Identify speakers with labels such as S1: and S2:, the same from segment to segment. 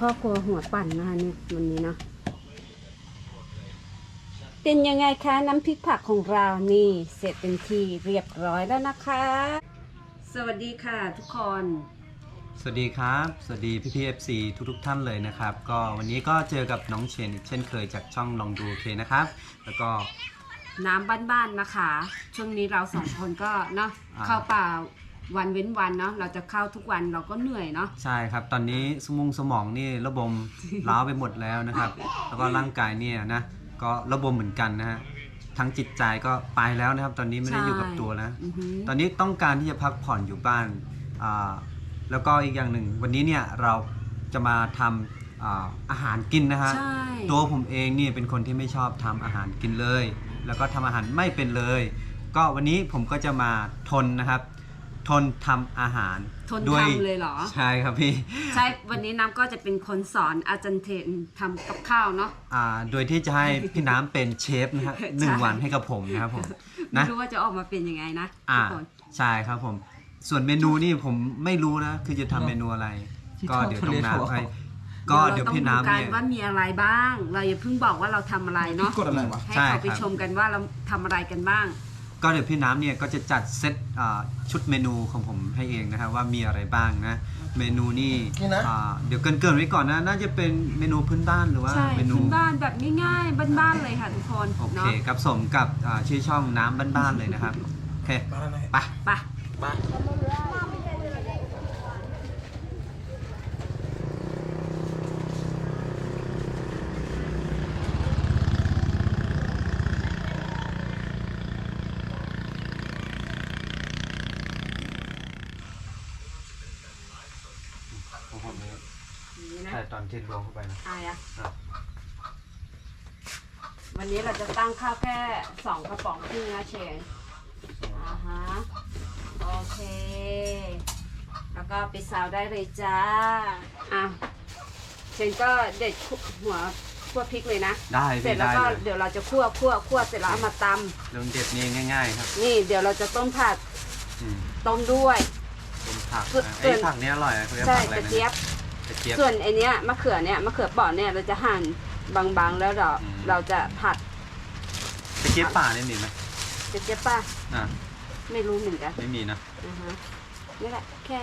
S1: พ่อครัวหัวปั่นนะคะเนี่ยวันนี้เนาะเป็นยังไงคะน้ำพริกผักของเรานี่เสร็จเป็นทีเรียบร้อยแล้วนะคะ สวัสดีค่ะทุกคน
S2: สวัสดีครับ สวัสดีพี่พีเอฟซีทุกทุกๆท่านเลยนะครับ ก็วันนี้ก็เจอกับน้องเชนอีกเช่นเคยจากช่องลองดูโอเคนะครับ แล้วก็
S1: น้ำบ้านๆนะคะ ช่วงนี้เราสองคนก็เนาะ
S2: อ่า
S1: เข้าป่า วันเว้นวันเนาะเราจะเข้าทุกวันเราก็เหนื่อยเนาะ
S2: ใช่ครับ ตอนนี้สมองสมองนี่ระบมล้าวไปหมดแล้วนะครับ แล้วก็ร่างกายเนี่ยนะก็ระบมเหมือนกันนะฮะทั้งจิตใจก็ไปแล้วนะครับ ตอนนี้ไม่ได้อยู่กับตัวแล้ว
S1: อือหือ
S2: ตอนนี้ต้องการที่จะพักผ่อนอยู่บ้านอ่าแล้วก็อีกอย่างหนึ่ง วันนี้เนี่ยเราจะมาทำอ่าอาหารกินนะฮะ
S1: ใช่
S2: ตัวผมเองเนี่ยเป็นคนที่ไม่ชอบทำอาหารกินเลย แล้วก็ทำอาหารไม่เป็นเลย ก็วันนี้ผมก็จะมาทนนะครับ ทนทำอาหาร
S1: ทน
S2: ด้วย
S1: ทำเลยเหรอ
S2: ใช่ครับพี่
S1: ใช่ วันนี้น้ำก็จะเป็นคนสอนอาจารย์เทนทำกับข้าวเนาะ
S2: อ่าโดยที่จะให้พี่น้ำเป็นเชฟนะฮะหนึ่ง
S1: ใช่
S2: วันให้กับผมนะครับผม
S1: ไม่
S2: นะ
S1: รู้ว่าจะออกมาเป็นยังไงนะทุ
S2: อ่าก
S1: คน
S2: ใช่ครับผม ส่วนเมนูนี่ผมไม่รู้นะ คือจะทำเมนูอะไร
S3: ที่
S2: ก็
S3: ชอบ
S2: เดี๋ยว
S3: ทะ
S2: ต้อ
S3: เล
S2: ง
S3: ถั่ว
S2: น้ำไปก็เดี๋ยวพี่น้ำ
S1: ราต้องดูกั
S2: เนี่ย
S1: ว่ามีอะไรบ้าง เราอย่าเพิ่งบอกว่าเราทำอะไรเนาะ
S3: กดอะไรวะ
S1: ให้
S2: ใช่
S1: เขาไป
S2: ครับ
S1: ชมกันว่าเราทำอะไรกันบ้าง
S2: ก็เดี๋ยวพี่น้ำเนี่ยก็จะจัดเซตอ่าชุดเมนูของผมให้เองนะครับว่ามีอะไรบ้างนะ เมนูนี่
S3: นี่นะ
S2: อ่าเดี๋ยวเกรินๆไว้ก่อนนะ น่าจะเป็นเมนูพื้นบ้านหรือว่า
S1: ใช่
S2: เมนู
S1: พื้นบ้านแบบง่ายๆ บ้านๆเลยค่ะทุกคน
S2: โอเค
S1: เนาะ
S2: กับสมกับอ่าชื่อช่องน้ำบ้านๆเลยนะครับ โอเค
S3: มาแล้วนะ
S2: ไป
S1: ไป
S3: มา
S1: นี่ นะ
S2: ใช่ตอนที่รวมเข้าไปนะ
S1: อายอะ
S2: ครับ
S1: วันนี้เราจะตั้งข้าวแค่สองกระป๋องครึ่งนะเชนอ่าฮะ โอเค แล้วก็ไปซาวได้เลยจ้า อะ เชนก็เด็ดหัวคั่วพริกเลยนะ
S2: ได้
S1: เสร็จ
S2: พี่
S1: แล้ว
S2: ได้
S1: ก็
S2: เลย
S1: เดี๋ยวเราจะคั่วคั่วคั่วเสร็จแล้วเอามาต
S2: เรื่องเด็ดนี่ง่าย ๆ ครับำ
S1: นี่เดี๋ยวเราจะต้มผัด
S2: อืม
S1: ต้มด้วย
S2: เป็นผัก
S1: ส่วน
S2: นะไอ้ยผักเนี้ยอร่อยนะเขาเรียก
S1: ใช่
S2: ผักอะไร
S1: กระ
S2: นะ
S1: เจี๊ยบ
S2: กระเจี๊ยบ
S1: ส่วนไอเนี้ยมะเขือเนี่ยมะเขือเปราะเนี่ยเราจะหั่นบางๆแล้วเรา
S2: อืม
S1: เราจะผัด
S2: กระเจี๊ยบป่านี่มีไหม
S1: กระเจี๊ยบป่ะ
S2: อ่า
S1: ไม่รู้เหมือนกัน
S2: ไม่มีนะ
S1: อ่าฮะนี่แหละแค่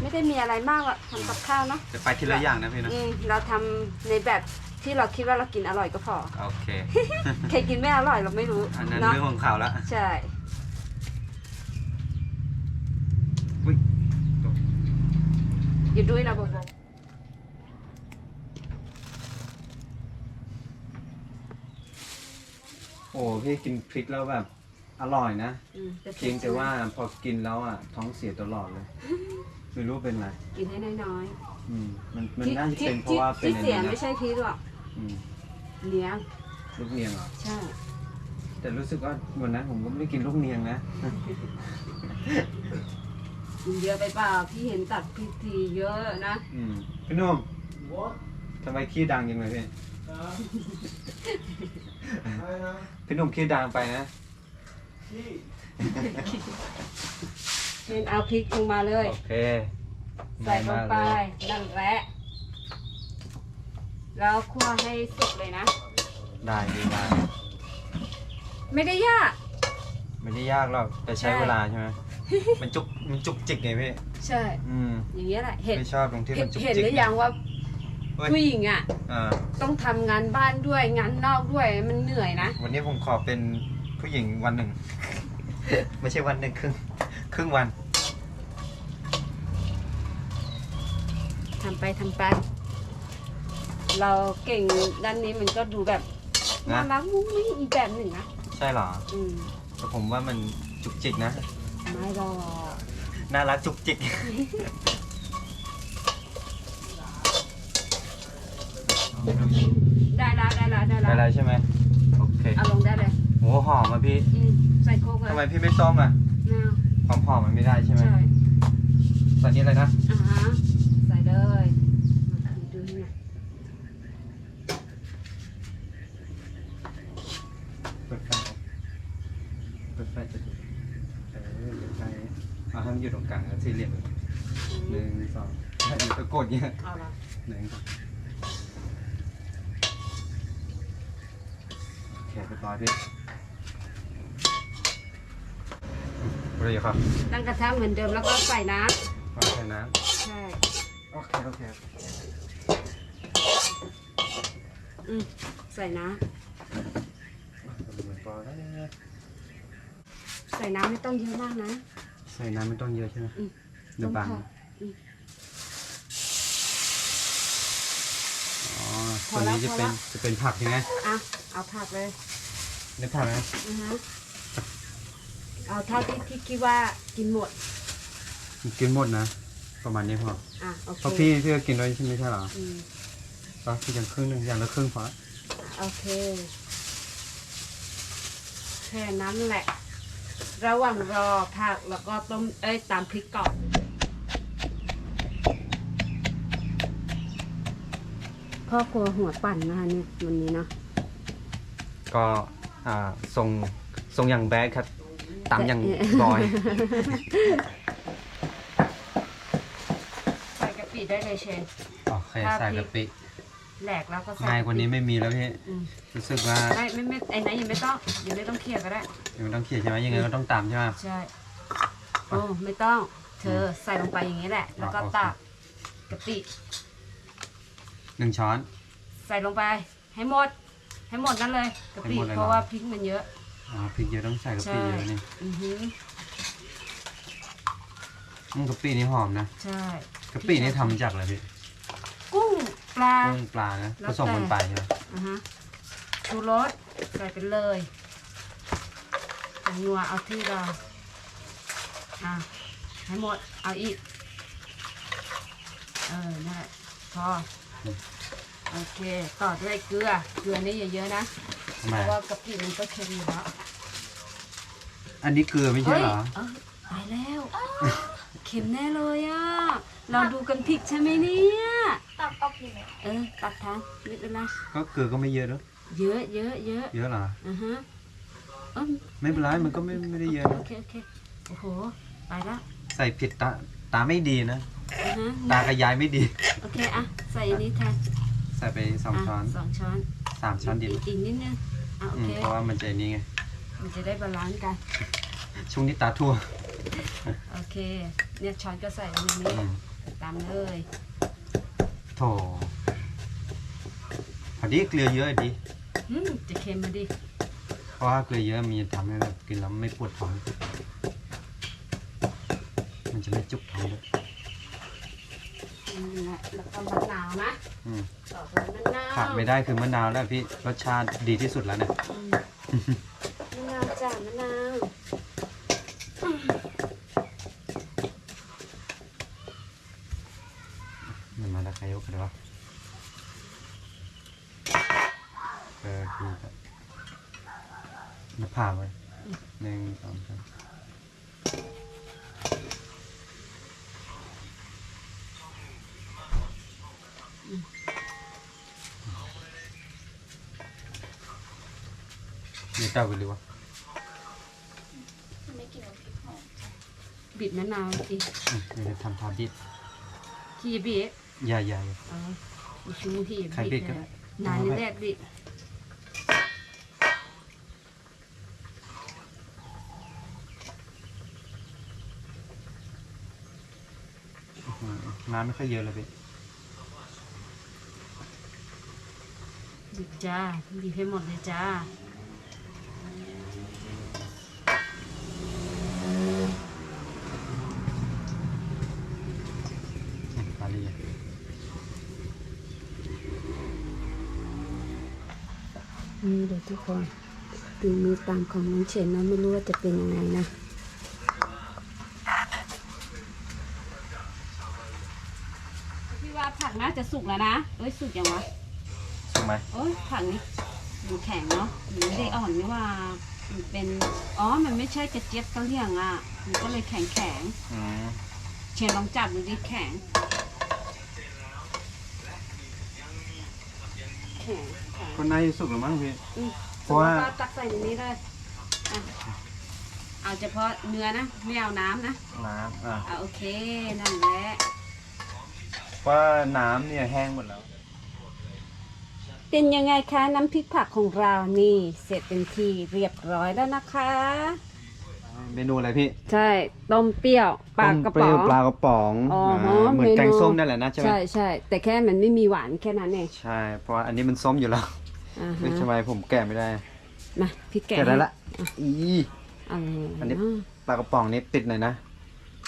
S1: ไม่ได้มีอะไรมากหรอกทำกับข้าวเนาะ
S2: จะไปทีละอย่างนะพี่นะ
S1: อืมเราทำในแบบที่เราคิดว่าเรากินอร่อยก็พอ
S2: โอเค
S1: ใครกินไม่อร่อยเราไม่รู้
S2: อันนั้น
S1: เนาะ
S2: เรื่องของเขาละ
S1: ใช่
S2: อุ๊ย
S1: อยู่ด้วยนะโบโบ
S2: โอ้พี่กินพริกแล้วแบบอร่อยนะ
S1: อืม
S2: เพียงแต่ว่าพอกินแล้วอะท้องเสียตลอดเลยไม่รู้เป็นไร
S1: กินให้น้อย
S2: อืมมัน
S1: ๆ
S2: มัน
S1: ที่
S2: น่าจะ
S1: ที่
S2: เป็นเพราะว่าเป็น
S1: ที่
S2: อัน
S1: เสีย
S2: นี้
S1: ไม่
S2: นะ
S1: ใช่พริกหรอก
S2: อืม
S1: เลี้ยง
S2: ลูกเนียงเหรอ
S1: ใช่
S2: แต่รู้สึกว่าวันนั้นผมก็ไม่กินลูกเนียงนะ
S1: กินเยอะไปเปล่าพี่เห็นตัดพริกทีเยอะนะ
S2: อืมพี่หนุ่มทำไมขี้ดังยังเลยพี่ พี่หนุ่มขี้ดังไปนะ
S1: เห็นเอาพริกลงมาเลย
S2: โอเค
S1: ใส่ลงไป
S2: ง่ายมากเลย
S1: นั่นแหละแล้วคั่วให้สุกเลยนะ
S2: ได้ดีได้
S1: ไม่ได้ยาก
S2: ไม่ได้ยากหรอกแต่ใช้
S1: ใช่
S2: เวลาใช่ไหมมันจุกมันจุกจิกไงพี่
S1: ใช่
S2: อืม
S1: อย่างเงี้ยแหละเห็น
S2: ไม่ชอบตรงที่
S1: เห็
S2: มันนจุก
S1: เห็น
S2: จิก
S1: หรือยังว่า
S2: เฮ้ย
S1: ผู้หญิงอะ
S2: อ่า
S1: ต้องทำงานบ้านด้วยงานนอกด้วยมันเหนื่อยนะ
S2: วันนี้ผมขอเป็นผู้หญิงวันหนึ่ง ไม่ใช่วันหนึ่งครึ่งครึ่งวัน
S1: ทำไปทำไป เราเก่งด้านนี้มันก็ดูแบบ
S2: นะ
S1: น่ารักมุ้งมิ้งอีกแบบหนึ่งนะ
S2: ใช่เหรอ
S1: อืม
S2: แต่ผมว่ามันจุกจิกนะ
S1: ไม่หรอก
S2: น่ารักจุกจิก
S1: ได้แล้วได้แล้วได้
S2: ได้
S1: แล้ว
S2: แล้วใช่ไหมโอเค
S1: เอาลงได้เลย
S2: โหหอมอะพี่
S1: อืมใส่โคกเลย
S2: ทำไมพี่ไม่ส้มอะ
S1: ไม่เอา
S2: ความหอมมันไม่ได้ใช่ไหม
S1: ใช่
S2: ตอนนี้อะไรนะ
S1: อ่าฮะใส่เลยมาดูนี่ไง
S2: เปิดไฟเปิดไฟจะดูเออเปิดไฟเอาให้มันอยู่ตรงกลางแล้วสี่เหลี่ยมหนึ่งสองถ้าอีกก็กดเงี้ย
S1: เอาละ
S2: หนึ่งสอง เคเรียบร้อยพี่อะไรอยู่ครับ
S1: ตั้งกระทะเหมือนเดิมแล้วก็ใส่น้
S2: วางใส่น้ำ
S1: ใช่ำ
S2: โอเคโอเค
S1: อืมใส่น้
S2: เหมือนปอแล้วำ
S1: ใส่น้ำไม่ต้องเยอะมากนะ
S2: ใส่น้ำไม่ต้องเยอะใช่ไหม
S1: อืม
S2: เดี๋ยวบัง
S1: ต้องพออืม
S2: อ๋อ
S1: พ
S2: ตั
S1: อ
S2: ว
S1: แล้ว
S2: นี้จะ
S1: พอ
S2: เป็
S1: แล้
S2: น
S1: ว
S2: จะเป็นผักใช่ไหม
S1: อะเอาผักเลย
S2: ได้ผักนะ
S1: อือฮะเอาเท่าที่ที่คิดว่ากินหมด
S2: กินหมดนะ ประมาณนี้พอ
S1: อะโอเค
S2: เพราะพี่พี่ก็กินด้วยใช่ไหมใช่เหรอ
S1: อืม
S2: ก็พี่อย่างครึ่งหนึ่งอย่างละครึ่งพอ
S1: โอเค แค่นั้นแหละ ระหว่างรอผักแล้วก็ต้ม เอ้ยตามพริกก่อนพ่อครัวหัวปั่นนะคะเนี่ยวันนี้เนาะ
S2: ก็ อ่าทรงทรงอย่างแบดครับตามอย่าง
S1: เอ่อ
S2: บอย
S1: ใส่กะปิได้เลยเชน
S2: โอเคใส่กะปิ
S1: แหลกแล้วก็ใส่
S2: ง่ายกว่านี้ไม่มีแล้วพี่
S1: อืม
S2: รู้สึกว่า
S1: ไม่ไม่ไม่ไอ้ไหนยังไม่ต้องยังไม่ต้องเคลียร์ก็ได้
S2: ยังไม่ต้องเขียนใช่ไหมยังไงก็ต้องตามใช่ไหม
S1: ใช่โอ้ไม่ต้อง เธอใส่ลงไปอย่างนี้แหละ แล้วก็
S2: โอเค
S1: ตักกะปิ
S2: หนึ่งช้อน
S1: ใส่ลงไปให้หมด ให้หมดนั่นเลยกะปิ
S2: ให้หมดเลยเหรอ
S1: เพราะว่าพริกมันเยอะ
S2: อ๋อพริกเยอะต้องใส่กะปิเยอะนี่
S1: อือหือ
S2: อืมกะปินี่หอมนะ
S1: ใช่
S2: กะปินี่ทำจากอะไรพี่
S1: กุ้งปลา
S2: กุ้งปลานะ
S1: แล้
S2: ผ
S1: วแต่
S2: สมกันไปใช่ไหม
S1: อ่าฮะชูรสใส่ไปเลยผงนัวเอาที่เราอะให้หมดเอาอีก เออนั่นแหละพอ โอเค ต่อด้วยเกลือ เกลือนี่เยอะๆนะ
S2: ทำไม
S1: เพราะว่ากะปิมันก็เค็มอยู่แล้ว
S2: อันนี้เกลือไม่ใช่เหรอ
S1: เอ้ยตายแล้ว เค็มแน่เลยอะ เราดูกันผิดใช่ไหมเนี่ย
S3: ตักเอากินไหม
S1: เออตัดทางนิดนึงนะ
S2: ก็เกลือก็ไม่เยอะเนอะ
S1: เยอะเยอะเยอะ
S2: เยอะเหรอ
S1: อ่าฮะเออ
S2: ไม่เป็นไรมันก็ไม่ไม่ได้เยอะ
S1: โอ
S2: นะ
S1: เคโอเคโอ้โห ไปละ
S2: ใส่ผิดตาตาไม่ดีนะ
S1: อ่าฮะ
S2: ตากับยายไม่ดี
S1: โอเค อะ ใส่อันนี้แทน
S2: ใส่ไปสอง
S1: อะ
S2: ช้อน
S1: สองช้อน
S2: สามช้อนดีไหม
S1: กอีกนิดนึงอะโอ
S2: อืม
S1: เค
S2: เพราะว่ามันจะนี่ไง
S1: มันจะได้บาลานซ์กัน
S2: ช่วงนี้ตาทั่ว
S1: โอเค เนี่ยช้อนก็ใส่ไว้ในนี้
S2: อืม
S1: ตามเลย
S2: โถพอดีเกลือเยอะดี
S1: อืมจะเค็มมาดิ
S2: เพราะว่าเกลือเยอะมันจะทำให้แบบกินแล้วไม่ปวดท้องมันจะไม่จุกท้องด้วย
S1: นี่แหละแล้วก็มะนาวนะ
S2: อืม
S1: ต่อด้วยมะนาว
S2: ขาดไม่ได้คือมะนาวแล้วพี่รสชาติดีที่สุดแล้วเนี่ย
S1: อืมมะนาวจ้ะมะนาว
S2: มันมาแล้วใครยกกันวะเออดีครับมาผ่าไว้หนึ่งสองสาม เจ้าไปเลยวะ
S3: ไม่กินน้ำพริกหอม
S1: บีบมะนาวอีก
S2: อืมเดี๋ยวทำทาดิด
S1: ที่บีบ
S2: ใหญ่ๆ
S1: เออมีชูที่
S2: ใครบีบก็
S1: เลยนานนี่แหละบีบ
S2: อืมน้ำไม่ค่อยเยอะเลยพี่
S1: บีบจ้าบีบให้หมดเลยจ้า
S2: อืมปลาเลีย
S1: นี่เดี๋ยวทุกคนดูมือตามของน้องเชนนะไม่รู้ว่าจะเป็นยังไงนะพี่ว่าผักน่าจะสุกแล้วนะเอ้ยสุกยังวะ
S2: ถูกไหม
S1: โอ้ยผักนี่มันแข็งเนาะมันไม่ได้อ่อนนี่ว่ามันเป็นอ๋อมันไม่ใช่กระเจี๊ยบกะเหรี่ยงอะมันก็เลยแข็งแข็ง
S2: อืม
S1: ๆเชนลองจับดูดิแข็งแข็งแข็ง
S2: คนน่าจะสุกหรือมั้งพี่
S1: อืม
S2: เพราะว่า
S1: สมมุติตักใส่ในนี้เลยอะเอาเฉพาะเนื้อนะ ไม่เอาน้ำนะ
S2: น้ำอะ
S1: อะโอเค นั่นแหละ
S2: ว่าน้ำเนี่ยแห้งหมดแล้ว
S1: เป็นยังไงคะน้ำพริกผักของเรานี่ เสร็จเป็นทีเรียบร้อยแล้วนะคะ
S2: เมนูอะไรพี่
S1: ใช่ต้มเปรี้ยวปลากระ
S2: ต้มเปรี้
S1: ป๋
S2: ย
S1: อ
S2: ว
S1: ง
S2: ปลากระป๋อง
S1: อ๋อ
S2: อ่าเหมือน
S1: เมนู
S2: แกงส้มนั่นแหละนะใช่ไหม
S1: ใช่ใช่แต่แค่มันไม่มีหวานแค่นั้นเอง
S2: ใช่เพราะว่าอันนี้มันส้มอยู่แล้ว
S1: อ่า
S2: เฮ้ย
S1: ฮะ
S2: ทำไมผมแกะไม่ได้
S1: มาพี่แกะ
S2: แกะได้ละอี
S1: อัน
S2: อันนี้ปลากระป๋องนี้ปิดหน่อยนะ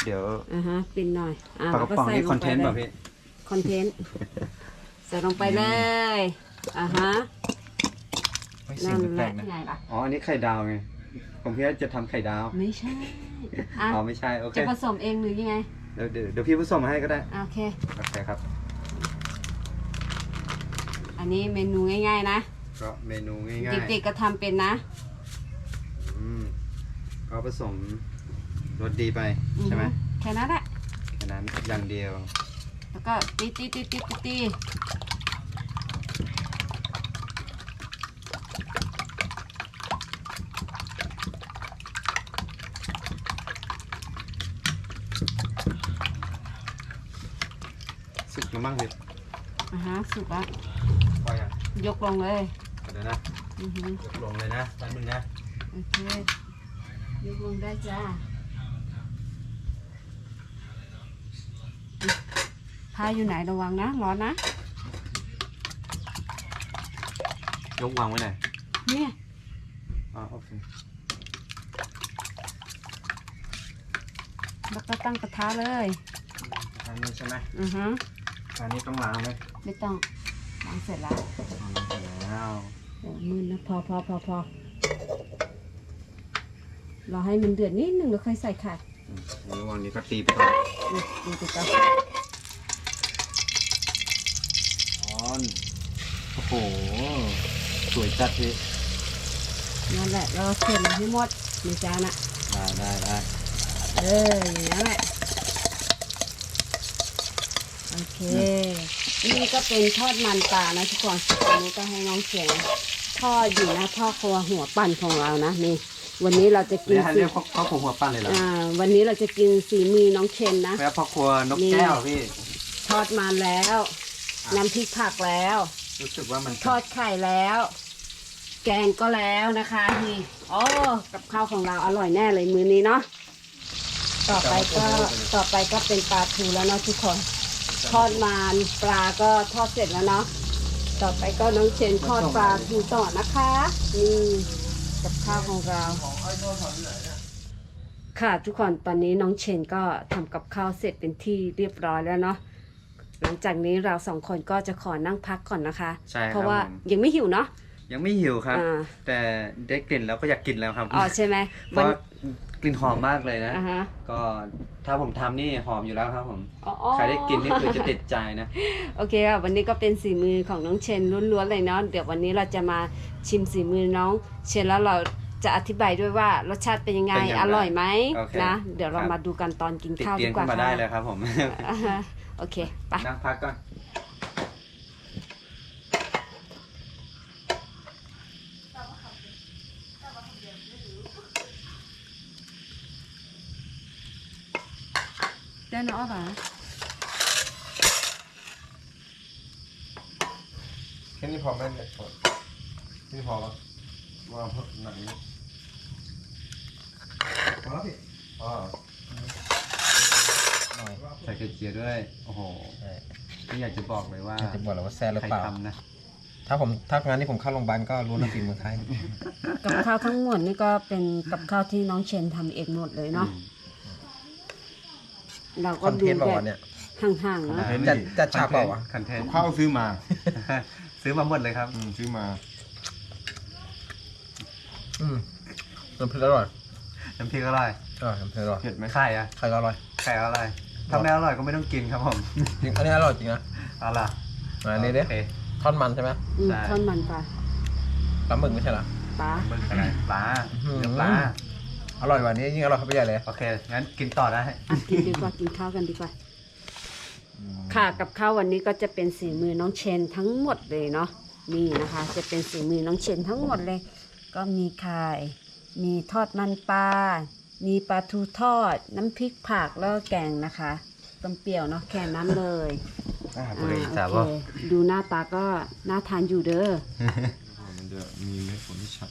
S2: เดี๋ยว
S1: อ่าฮะปิดหน่อยอ่า
S2: ปลากระป๋องนี้
S1: แล้ว
S2: คอนเทนต์
S1: ใส่ล
S2: ป่ะ
S1: งไป
S2: พี่
S1: คอนเทนต์ใส่ลงไปเลยอ่าฮะ
S2: ไม่
S1: นั่
S2: สิ่ง
S1: นแห
S2: แปล
S1: ละ
S2: กๆนะ
S1: ไงล่ะ
S2: อ๋ออันนี้ไข่ดาวไง ผมคิดว่าจะทำไข่ดาว
S1: ไม่ใช่อะ
S2: อ๋อไม่ใช่โอเค
S1: จะผสมเองหรือยังไง
S2: เดี๋ยวเดี๋ยวเดี๋ยวพี่ผสมมาให้ก็ได้
S1: อะโอเค
S2: โอเคครับ
S1: อันนี้เมนูง่าย ๆ นะ
S2: ก็เมนูง่าย
S1: เด็กๆก็ทำเป็นนะ
S2: ๆอืมก็ผสมรสดีไปใช่ไหม
S1: อือฮึแค่นั้นแหละ
S2: แค่นั้นอย่างเดียว
S1: แล้วก็ตีตีตีตีตีตี
S2: สุกแล้ว มั้งพี่
S1: อ่าฮะสุกแล้ว
S2: พอยัง
S1: ยกลงเลย
S2: เดี๋ยวนะ
S1: อือฮึ
S2: ยกลงเลยนะแป๊บนึงนะ
S1: โอเคยกลงได้จ้าพายอยู่ไหนระวังนะร้อนนะ
S2: ยกวางไว้ไหนอย
S1: เนี่ย
S2: อ๋อโอเค
S1: แล้วก็ตั้งกระทะเลย
S2: อันนี้ใช่ไหม
S1: อือฮะ
S2: อันนี้ต้องล้างไหม
S1: ไม่ต้องล้างเสร็จแล้ว
S2: อ๋อล้างเสร็จแล้ว
S1: เดี๋ยวมือนะพอพอพอพอรอให้มันเดือดนิดนึงแล้วค่อยใส่ไข่
S2: อืมระหว่างนี้ก็ตีไปก่อน
S1: ดูดูติดกัน
S2: อ๋อนโอ้โห สวยจัดพี่
S1: นั่นแหละเราเค็มให้หมดในจานอะ
S2: ได้ได้ได้
S1: เอออย่างนั้นแหละ โอเค นี่ก็เป็นทอดมันปลานะทุกคนอันนี้ก็ให้น้องเสียงทอดอยู่นะพ่อครัวหัวปั่นของเรานะนี่ วันนี้เราจะกิน
S2: เรียก
S1: สี
S2: เรียกพ่อพ่อครัวหัวปั้นเลยเหรอ
S1: อ่าวันนี้เราจะกินสีมือน้องเคนนะ
S2: แม่พ่อครัวนกแก้วพี่
S1: ทอดมันแล้วน้ำพริกผักแล้ว
S2: รู้สึกว่ามัน
S1: ทอดไข่แล้ว แกงก็แล้วนะคะนี่โอ้กับข้าวของเราอร่อยแน่เลยมื้อนี้เนาะต่อไปก็ต่อไปก็เป็นปลาทูแล้วเนาะทุกคน ทอดมันปลาก็ทอดเสร็จแล้วเนาะต่อไปก็น้องเชนทอดปลาทูต่อนะคะนี่กับข้าวของเรา ค่ะทุกคนตอนนี้น้องเชนก็ทำกับข้าวเสร็จเป็นที่เรียบร้อยแล้วเนาะหลังจากนี้เราสองคนก็จะขอนั่งพักก่อนนะคะ
S2: ใช่ค
S1: เพ
S2: รับ
S1: ราะว่า
S2: ผม
S1: ยังไม่หิวเนาะ
S2: ยังไม่หิวครับ
S1: อ่า
S2: แต่ได้กลิ่นแล้วก็อยากกินแล้วครับ
S1: อ๋อใช่ไหม
S2: เพ
S1: วัน
S2: ราะ กลิ่นหอมมากเลยนะ
S1: อ่าฮะ
S2: ก็ถ้าผมทำนี่หอมอยู่แล้วครับผม
S1: อ๋ออ๋อ
S2: ใครได้กินนี่คือจะติดใจนะ
S1: โอเคค่ะวันนี้ก็เป็นสีมือของน้องเชนล้วนๆเลยเนาะเดี๋ยววันนี้เราจะมาชิมสีมือน้องเชนแล้วเราจะอธิบายด้วยว่ารสชาติเป็นยังไง
S2: เป็นอย่างไร
S1: อร่อยไหม
S2: โอเค
S1: นะ เดี๋ยวเรา
S2: ครับ
S1: มาดูกันตอนกิน
S2: ติด
S1: ข้าว
S2: เตีย
S1: ดี
S2: ง
S1: ก
S2: ขึ้
S1: ว่าน
S2: มาได้เลยครับผม
S1: อ่าฮะโอเคไป
S2: นั่งพักก่อน
S1: ได้เนาะป่ะ
S4: แค่นี้พอไหมเนี่ยพอนี่พอปะวางเพิ่มหนักนี้พอแล้วพี่อ๋อหน่อย
S2: ใส่กระเจียวด้วย โอ้โห
S4: ใช่
S2: ไม่อยากจะบอกเลยว่า
S4: จะบอกแล้วว่าแซ่หรือ
S2: ใคร
S4: เปล่า
S2: ทำนะ
S4: ถ้าผมถ้างานนี้ผมเข้าโรงพยาบาลก็รู้นะฝีมือใคร
S1: กับข้าวทั้งหมดนี่ก็เป็นกับข้าวที่น้องเชนทำเองหมดเลยเนาะ
S2: อืม
S1: เรา
S4: ค
S1: ก็
S4: อน
S1: ดู
S4: เทนต์บอก
S1: แบ
S4: ว่า
S1: บ
S4: เนี่ย
S1: ห่างๆนะ
S4: จัดจัดฉากเปล่าวะ
S2: คอนเทนต์
S5: ข้าวซื้อมา
S2: ซื้อมาหมดเลยครับ
S5: อืมซื้อมา
S4: อืมน้ำพริกอร่อย
S2: น้ำพริกอร่อย
S4: อ่าน้ำพริกอร่อย
S5: เผ็ดไหม
S2: ไข่อะ
S4: ไข่ก็อร่อย
S2: ไข่อร่อยถ้าไม่อร่อยก็ไม่ต้องกินครับผม
S4: จริงอันนี้อร่อยจริงนะ
S2: เอาล่ะ
S4: อันนี้ดิ
S2: โอเค
S4: ทอดมันใช่ไหม
S1: อืม
S2: ใช่
S1: ทอดมันปลา
S4: ปลาหมึกไม่ใช่เหรอ
S1: ปลา
S2: มึงอะไรปลา
S4: อื้อหือ
S2: เนื้อปลา
S4: อร่อยกว่านี้ยิ่งอร่อยเข้าไปใหญ่เลย
S2: โอเค งั้นกินต่อได้
S1: อะกินดีกว่ากินข้าวกันดีกว่า ค่ะกับข้าววันนี้ก็จะเป็นสีมือน้องเชนทั้งหมดเลยเนาะนี่นะคะ จะเป็นสีมือน้องเชนทั้งหมดเลย ก็มีไข่มีทอดมันปลา มีปลาทูทอด น้ำพริกผักแล้วก็แกงนะคะต้มเปรี้ยวเนาะแค่นั้นเลย
S2: อ่า
S1: อ่า
S2: เปื่อย
S1: โอ
S2: จ้า
S1: เค
S2: บ่
S1: ดูหน้าตาก็น่าทานอยู่เด้อ
S4: มันจะมีเม็ดฝนที่ชัด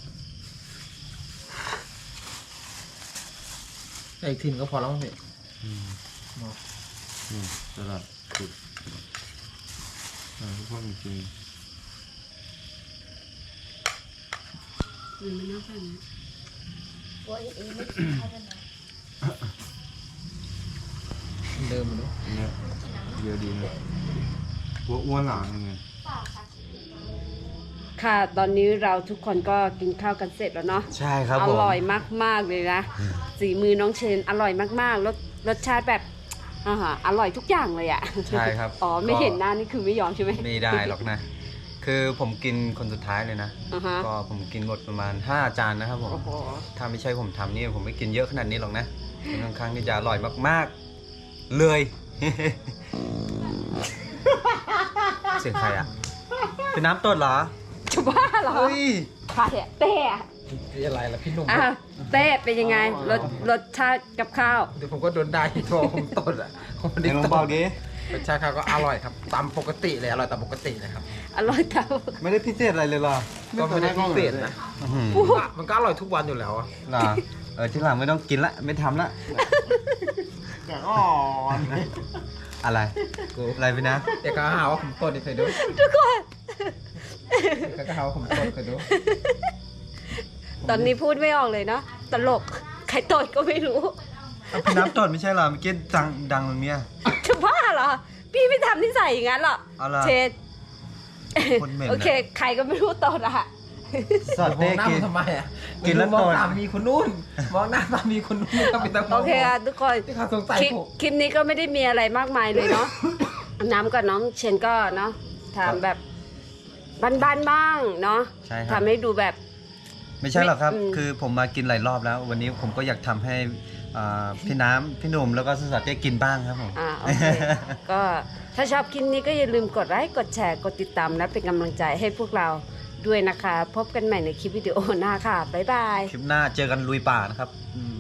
S5: แต่อีกทีนงก็พอแล้วมั้งพี่
S4: นี่ตลาดสุดอ่าทุกคนจริง
S3: ตัวเองไม่กินเข้าไปนะ
S5: เดิมมันดู
S4: ๆเนี่ยเยอะดีนะหัวอ้วนหลังยังไง
S1: ค่ะ ตอนนี้เราทุกคนก็กินข้าวกันเสร็จแล้วเนาะ
S2: ใช่ครับ
S1: อ
S2: ผม
S1: ร่อยมากๆเลยนะสีมือน้องเชนอร่อยมากๆรสรสชาติแบบอาหารอร่อยทุกอย่างเลยอะ
S2: ใช่ครับ
S1: อ๋อไม่
S2: ก็
S1: เห็นหน้านี่คือไม่ยอมใช่ไหม
S2: ไม่ได้หรอกนะ คือผมกินคนสุดท้ายเลยนะ
S1: อ่าฮะ
S2: ก็ผมกินหมดประมาณ 5 จานนะครับผม
S1: โอ้โห
S2: ถ้าไม่ใช่ผมทำนี่ผมไม่กินเยอะขนาดนี้หรอกนะมันค่อนข้างที่จะอร่อยมากๆ เลย เสียงใครอะเป็นน้ำตดเหรอ
S1: จะบ้าเหรอ
S2: เฮ้ย
S1: ใครอะเต้อะ
S5: นี่อะไรล่ะพี่หนุ่ม
S1: อะเต้เป็นยังไงรสรสชาติกับข้าว
S5: เดี๋ยวผมก็โดนได้ที่ตัวผมตดอะผมไม่
S2: เดี๋
S5: ได้
S2: ยวลอง
S5: ต
S2: บอก
S5: ด
S2: ดิ
S5: รสชาติข้าวก็อร่อยครับ ตามปกติเลยอร่อยตามปกติเลยครับ
S1: อร่อยเท่า
S2: ไม่ได้พิเศษอะไรเลยเหรอ
S5: ก็ไม่ได้พิเศษนะ
S2: อื้อหือ
S5: มันก็อร่อยทุกวันอยู่แล้วอะ
S2: เหรอเออที่หลังไม่ต้องกินละไม่ทำละ
S5: แต่อ่อน
S2: อะไร
S5: กู
S2: อะไรไปนะ
S5: เดี๋ยวก็หาว่าผมตดอีกเคยดู
S1: ทุกคน
S5: เดี๋ยว ก็หาว่าผมตดเคยดู
S1: ตอนนี้พูดไม่ออกเลยเนาะตลกใครตดก็ไม่รู้
S2: เอาเป็นน้ำตดไม่ใช่เหรอเมื่อกี้ดังดังตรงเนี้ย
S1: จะบ้าเหรอ พี่ไม่ทำนิสัยอย่างนั้นหรอก
S2: เอาล่ะ
S1: เชน
S2: คนเหม็น
S1: โอเค ใครก็ไม่รู้ตดอะ
S2: สอด
S5: มอ
S2: เต้
S5: งหน้า
S2: กิ
S5: มันนทำไมอะ
S2: กินแล้ว
S5: มอง
S2: ตด
S5: ตามมีคนนู้นมองหน้าตามมีคนนู้นก็เป็นตะม
S1: โอเคค่ะทุกคน
S5: ที่เขาสงสัย
S1: คลิป
S5: ผม
S1: คลิปนี้ก็ไม่ได้มีอะไรมากมายเลยเนาะ น้ำกับน้องเชนก็เนาะทำแบบ บ้านๆบ้างเนาะ
S2: ใช่ครับ
S1: ทำให้ดูแบบ
S2: ไม่ใช่หรอกครับ
S1: อืม
S2: คือผมมากินหลายรอบแล้ว วันนี้ผมก็อยากทำให้อ่าพี่น้ำพี่หนุ่มแล้วก็สุสัตย์ได้กินบ้างครับผม
S1: อ่าโอเค ก็ถ้าชอบคลิปนี้ก็อย่าลืมกดไลค์กดแชร์กดติดตามและเป็นกำลังใจให้พวกเราด้วยนะคะ พบกันใหม่ในคลิปวิดีโอหน้าค่ะ บ๊ายบาย
S2: คลิปหน้าเจอกันลุยป่านะครับอืม